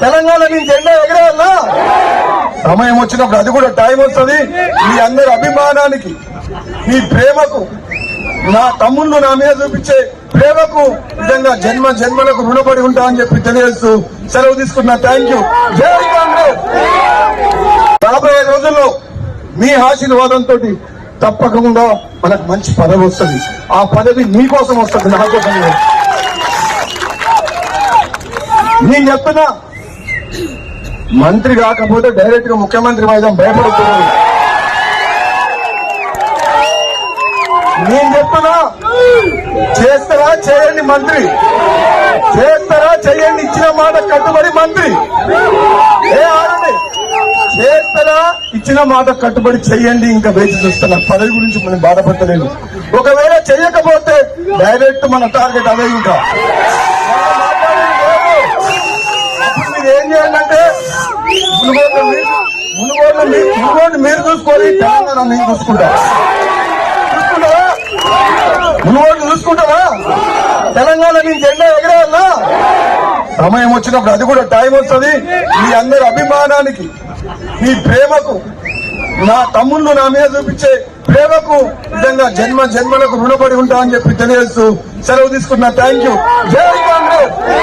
తెలంగాణ మీ జెండా ఎగరేయాలా? సమయం వచ్చినప్పుడు అది కూడా టైం వస్తుంది. మీ అందరి అభిమానానికి మీ ప్రేమకు నా తమ్ముళ్ళు నా మీద చూపించే ప్రేమకు నిజంగా జన్మ జన్మలకు రుణపడి ఉంటా అని చెప్పి తెలియజేస్తూ సెలవు తీసుకున్నా థ్యాంక్ యూ జై కాంగ్రెస్! రాబోయే రోజుల్లో మీ ఆశీర్వాదంతో తప్పకుండా మనకు మంచి పదవి వస్తుంది. ఆ పదవి మీకోసం వస్తుంది నా కోసం నేను చెప్తున్నా మంత్రి కాకపోతే డైరెక్ట్గా ముఖ్యమంత్రి వైద్యం భయపడుతున్నాను నేను చెప్తున్నా చేస్తారా చేయండి మంత్రి. చేస్తారా చేయండి ఇచ్చిన మాట కట్టుబడి మంత్రి. ఏ ఆడండి చేస్తారా ఇచ్చిన మాట కట్టుబడి చెయ్యండి ఇంకా వేచి చూస్తున్నా పదవి గురించి మనం బాధపడతలేదు. ఒకవేళ చేయకపోతే డైరెక్ట్ మన టార్గెట్ అదే ఇంకా. మీరు చేయాలంటే మునుగోడు మునుగోడు మీరు మునుగోడు మీరు చూసుకోవాలి తెలంగాణ నేను చూసుకుంటా. చూసుకుంటావా? మునుగోడు చూసుకుంటావా? తెలంగాణ నేను జెండా ఎగరేయాలా సమయం వచ్చినప్పుడు అది కూడా టైం వస్తుంది. మీ అందరి అభిమానానికి మీ ప్రేమకు నా తమ్ముళ్ళు నా మీద చూపించే ప్రేమకు నిజంగా జన్మ జన్మలకు రుణపడి ఉంటామని చెప్పి తెలియజేస్తూ సెలవు తీసుకున్నా థ్యాంక్ యూ జై కాంగ్రెస్!